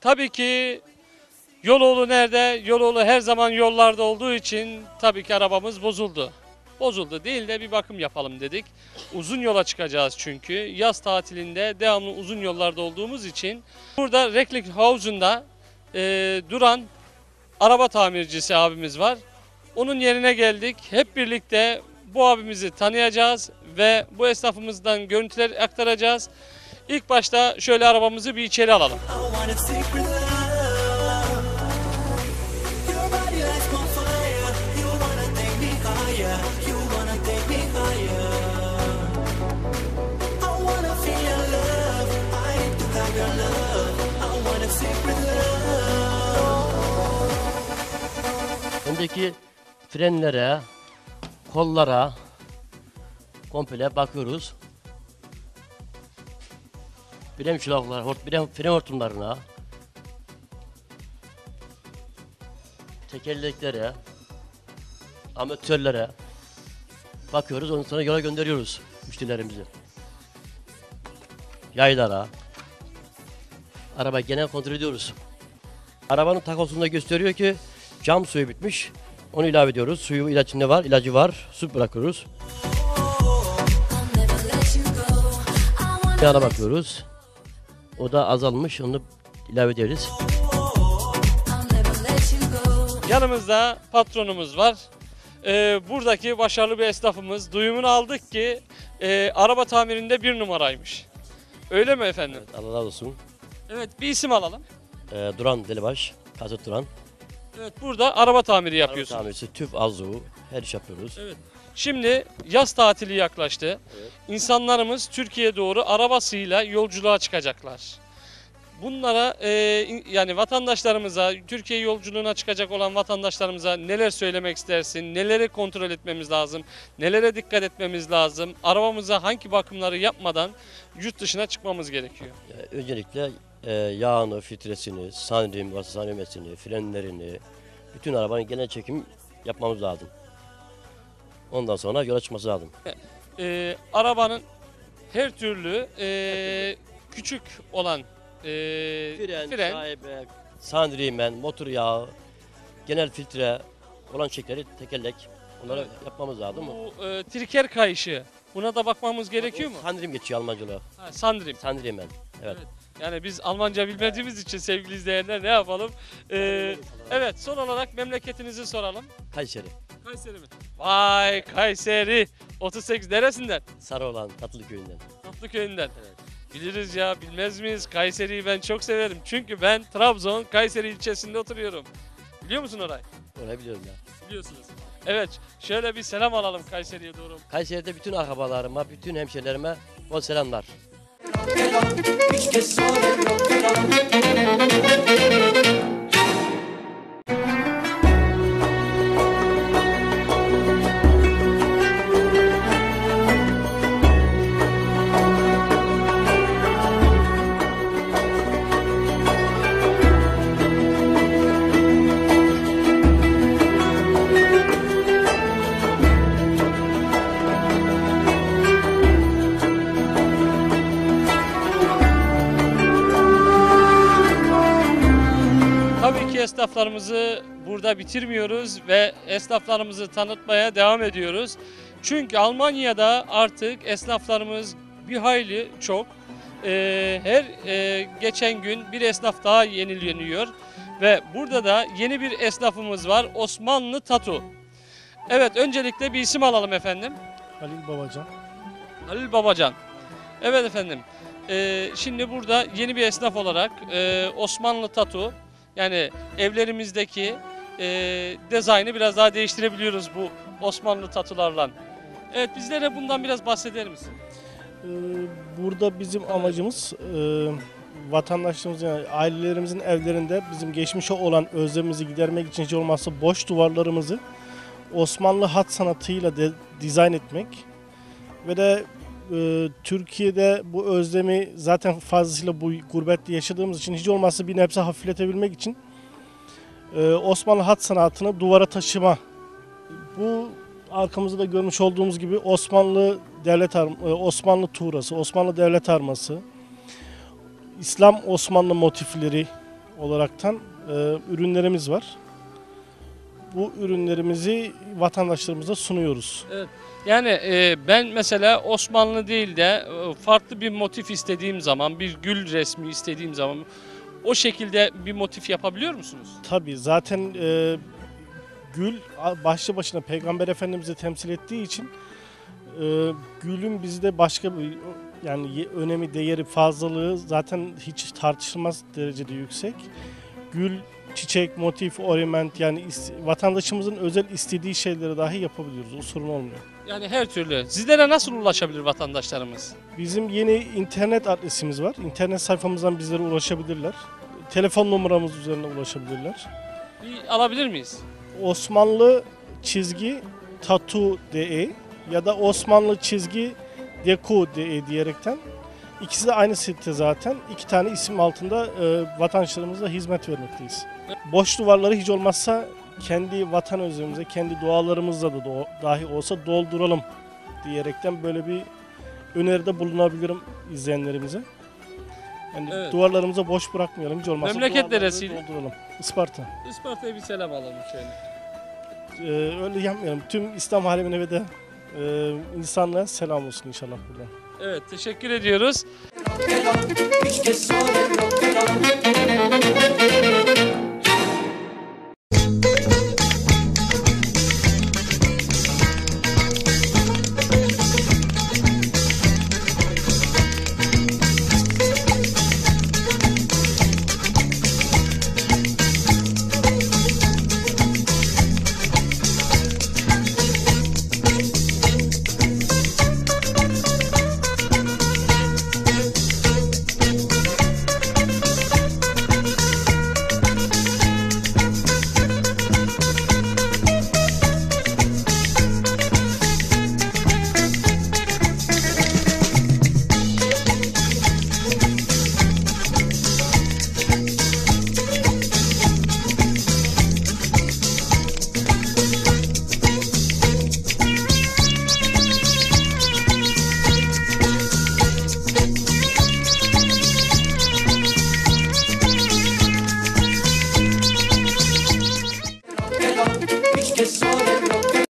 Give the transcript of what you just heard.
Tabii ki Yoloğlu nerede? Yoloğlu her zaman yollarda olduğu için tabii ki arabamız bozuldu. Bozuldu değil de bir bakım yapalım dedik. Uzun yola çıkacağız çünkü. Yaz tatilinde devamlı uzun yollarda olduğumuz için. Burada Reklik Havuzunda e, duran araba tamircisi abimiz var. Onun yerine geldik. Hep birlikte bu abimizi tanıyacağız ve bu esnafımızdan görüntüler aktaracağız. İlk başta şöyle arabamızı bir içeri alalım. Öndeki frenlere, kollara komple bakıyoruz. Brem şulaklar, hort, brem, fren hortumlarına, tekerleklere, amatörlere bakıyoruz. Ondan sonra yola gönderiyoruz müşterilerimizi. Yaylara. Araba genel kontrol ediyoruz. Arabanın takosunda gösteriyor ki cam suyu bitmiş. Onu ilave ediyoruz. Suyu ilaç ne var? İlacı var. Su bırakıyoruz. Yana bakıyoruz. O da azalmış. Onu ilave ederiz. Yanımızda patronumuz var. Ee, buradaki başarılı bir esnafımız. Duyumunu aldık ki e, araba tamirinde bir numaraymış. Öyle mi efendim? Allah razı olsun. Evet bir isim alalım. Ee, Duran Delibaş. Kasıt Duran. Evet burada araba tamiri Araba yapıyorsunuz. tamircisi, tüf, azu. Her iş yapıyoruz. Evet. Şimdi yaz tatili yaklaştı. İnsanlarımız Türkiye'ye doğru arabasıyla yolculuğa çıkacaklar. Bunlara e, yani vatandaşlarımıza, Türkiye yolculuğuna çıkacak olan vatandaşlarımıza neler söylemek istersin? Neleri kontrol etmemiz lazım? Nelere dikkat etmemiz lazım? Arabamıza hangi bakımları yapmadan yurt dışına çıkmamız gerekiyor? Ee, öncelikle e, yağını, filtresini, sanrim, sanrimesini, frenlerini, bütün arabanın genel çekim yapmamız lazım. Ondan sonra yola çıkması lazım. E, arabanın her türlü e, küçük olan e, Fren, fren şaibe, sandrimen, motor yağı, genel filtre olan çekleri tekerlek onları yapmamız lazım mı? Bu e, triker kayışı. Buna da bakmamız gerekiyor mu? Sandrim geçiyor Almancılığı. Ha, Sandrim. Sandrimen. Evet. Yani biz Almanca bilmediğimiz için sevgili izleyenler ne yapalım? Ee, evet son olarak memleketinizi soralım. Kayseri. Kayseri mi? Vay Kayseri. 38 neresinden? Sarı olan Tatlı köyünden. Tatlı köyünden. Biliriz ya bilmez miyiz? Kayseri'yi ben çok severim. Çünkü ben Trabzon Kayseri ilçesinde oturuyorum. Biliyor musun orayı? Orayı biliyorum ya. Biliyorsunuz. Evet şöyle bir selam alalım Kayseri'ye doğru. Kayseri'de bütün akrabalarıma, bütün hemşerilerime bol selamlar. rock and roll, hiç kes rock and roll. Tabii ki esnaflarımızı burada bitirmiyoruz ve esnaflarımızı tanıtmaya devam ediyoruz. Çünkü Almanya'da artık esnaflarımız bir hayli çok. Ee, her e, geçen gün bir esnaf daha yenileniyor ve burada da yeni bir esnafımız var Osmanlı Tatu. Evet öncelikle bir isim alalım efendim. Halil Babacan. Halil Babacan. Evet efendim. Ee, şimdi burada yeni bir esnaf olarak e, Osmanlı Tatu yani evlerimizdeki e, dizaynı biraz daha değiştirebiliyoruz bu Osmanlı tatularla. Evet bizlere bundan biraz bahseder misin? Ee, Burada bizim amacımız e, vatandaşlarımız yani ailelerimizin evlerinde bizim geçmişe olan özlemimizi gidermek için hiç olmazsa boş duvarlarımızı Osmanlı hat sanatıyla de, dizayn etmek ve de e, Türkiye'de bu özlemi zaten fazlasıyla bu gurbette yaşadığımız için hiç olmazsa bir nebze hafifletebilmek için e, Osmanlı hat sanatını duvara taşıma bu arkamızda da görmüş olduğumuz gibi Osmanlı devlet e, Osmanlı tuğrası, Osmanlı devlet arması, İslam Osmanlı motifleri olaraktan e, ürünlerimiz var. Bu ürünlerimizi vatandaşlarımıza sunuyoruz. Yani e, ben mesela Osmanlı değil de e, farklı bir motif istediğim zaman, bir gül resmi istediğim zaman o şekilde bir motif yapabiliyor musunuz? Tabii zaten e, gül başlı başına Peygamber Efendimiz'i temsil ettiği için e, gülün bizde başka bir yani önemi, değeri, fazlalığı zaten hiç tartışılmaz derecede yüksek. Gül, çiçek, motif, ornament yani vatandaşımızın özel istediği şeyleri dahi yapabiliyoruz. O sorun olmuyor. Yani her türlü. Sizlere nasıl ulaşabilir vatandaşlarımız? Bizim yeni internet adresimiz var. İnternet sayfamızdan bizlere ulaşabilirler. Telefon numaramız üzerinden ulaşabilirler. Bir alabilir miyiz? Osmanlı çizgi tatu de ya da Osmanlı çizgi deku de diyerekten ikisi de aynı site zaten. İki tane isim altında e, vatandaşlarımıza hizmet vermekteyiz. Boş duvarları hiç olmazsa kendi vatan özlemimize, kendi dualarımızla da do- dahi olsa dolduralım diyerekten böyle bir öneride bulunabilirim izleyenlerimize. Yani Evet. duvarlarımıza boş bırakmayalım hiç olmazsa Memleket neresiydi? dolduralım. Isparta. Isparta'ya bir selam alalım şöyle. Ee, öyle yapmayalım. Tüm İslam alemine ve de e, insanlığa selam olsun inşallah buradan. Evet teşekkür ediyoruz.